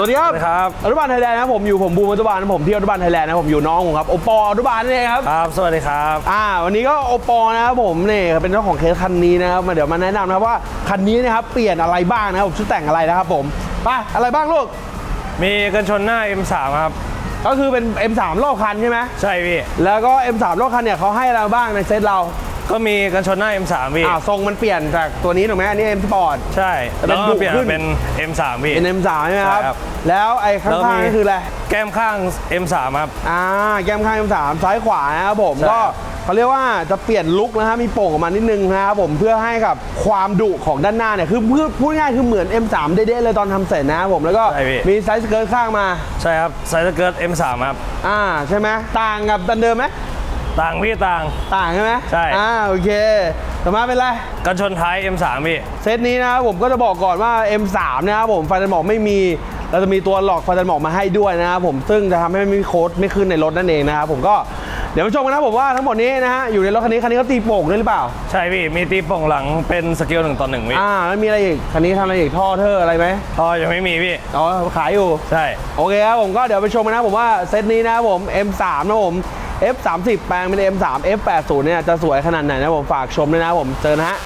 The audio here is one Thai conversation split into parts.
สวัสดีครับสวัสดีครับอนุบาลไทยแลนด์นะครับผมอยู่ผมบูมอนุบาลนะผมที่อนุบาลไทยแลนด์นะผมอยู่น้องผมครับโอปออนุบาลนี่นเองครับครับ สวัสดีครับอ่าวันนี้ก็โอปอนะครับผมนี่เป็นเจ้าของเคสคันนี้นะครับมาเดี๋ยวมาแนะนำนะครับว่าคันนี้นะครับเปลี่ยนอะไรบ้างนะครับผมชุดแต่งอะไรนะครับผมไปอะไรบ้างลูกมีกันชนหน้า M3 ครับ ก็คือเป็น M3 รอบคันใช่ไหมใช่พี่ แล้วก็ M3 รอบคันเนี่ยเขาให้อะไรบ้างในเซตเรา ก็มีกันชนหน้า M3 พี่อ่าทรงมันเปลี่ยนจากตัวนี้ถูกไหมอันนี้ M Sport ใช่เป็แล้วนก็ดุเปลี่ยนขึ้นเป็น M3 พี่ เป็น M3 ใช่ไหมครับใช่ครับแล้วไอ้ข้แล้วางมีๆนี่คืออะไร แก้มข้าง M3 ครับอ่าแก้มข้าง M3 ซ้ายขวานะครับผมใช่ก็ครับเขาเรียกว่าจะเปลี่ยนลุคนะฮะมีโป่งออกมานิดนึงนะครับผมเพื่อให้กับความดุของด้านหน้าเนี่ยคือพูดพูดง่ายคือเหมือน M3 เด้ๆเลยตอนทำเสร็จนะครับผมแล้วก็ใช่พี่มีไซส์สเกิร์ตข้างมา ใช่ครับไซส์สเกิร์ต M3 ครับอ่าใช่ไหมต่างกับดันเดิมไหม ต่างพี่ต่าง ต่างใช่ไหมใช่ อ่าโอเคต่อมาเป็นไร กันชนท้าย M3 พี่ เซตนี้นะครับผมก็จะบอกก่อนว่า M3 นะครับผมไฟตันหมอกไม่มี เราจะมีตัวหลอกไฟตันหมอกมาให้ด้วยนะครับผมซึ่งจะทำให้ไม่มีโค้ดไม่ขึ้นในรถนั่นเองนะครับผมก็เดี๋ยวมาชมกันนะผมว่าทั้งหมดนี้นะฮะอยู่ในรถคันนี้คันนี้เขาตีโป่งด้วยหรือเปล่า ใช่พี่ มีตีโป่งหลังเป็นสเกลหนึ่งต่อหนึ่งพี่อ่าแล้วมีอะไรอีกคันนี้ทำอะไรอีกท่อเทอร์อะไรไหมพอยังไม่มีพี่ อ๋อขายอยู่ ใช่ โอเคครับผมก็เดี๋ยวไปชมกันนะผมว่าเซตนี้นะครับผม M3 นะผม F30 แปลงเป็น M3 F80 เนี่ยจะสวยขนาดไหนนะผมฝากชมด้วยนะผมเจอนะฮะ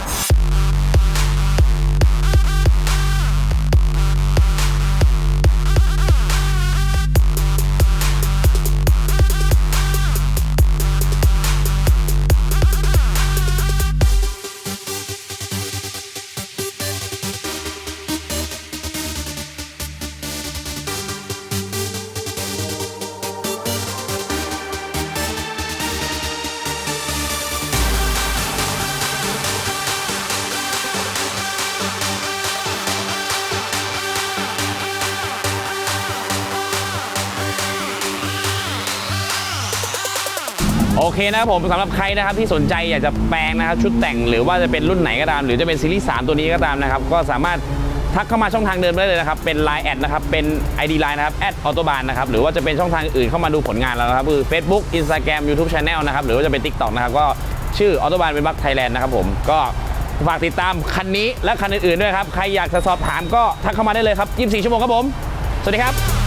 โอเคนะครับผมสำหรับใครนะครับที่สนใจอยากจะแปลงนะครับชุดแต่งหรือว่าจะเป็นรุ่นไหนก็ตาม หรือจะเป็นซีรีส์3ตัวนี้ก็ตามนะครับก็สามารถทักเข้ามาช่องทางเดิมได้เลยนะครับ เป็น Line แอดนะครับ เป็น ID Line นะครับแอดออโตบานนะครับ หรือว่าจะเป็นช่องทางอื่นเข้ามาดูผลงานเรานะครับ คือ Facebook Instagram YouTube Channel นะครับ หรือว่าจะเป็น TikTok นะครับ ก็ชื่อออโตบานเป็นบัคไทยแลนด์นะครับผม ก็ฝากติดตามคันนี้และคันอื่นๆด้วยครับ ใครอยากจะสอบถามก็ทักเข้ามาได้เลยครับ 24 ชั่วโมงครับผม สวัสดีครับ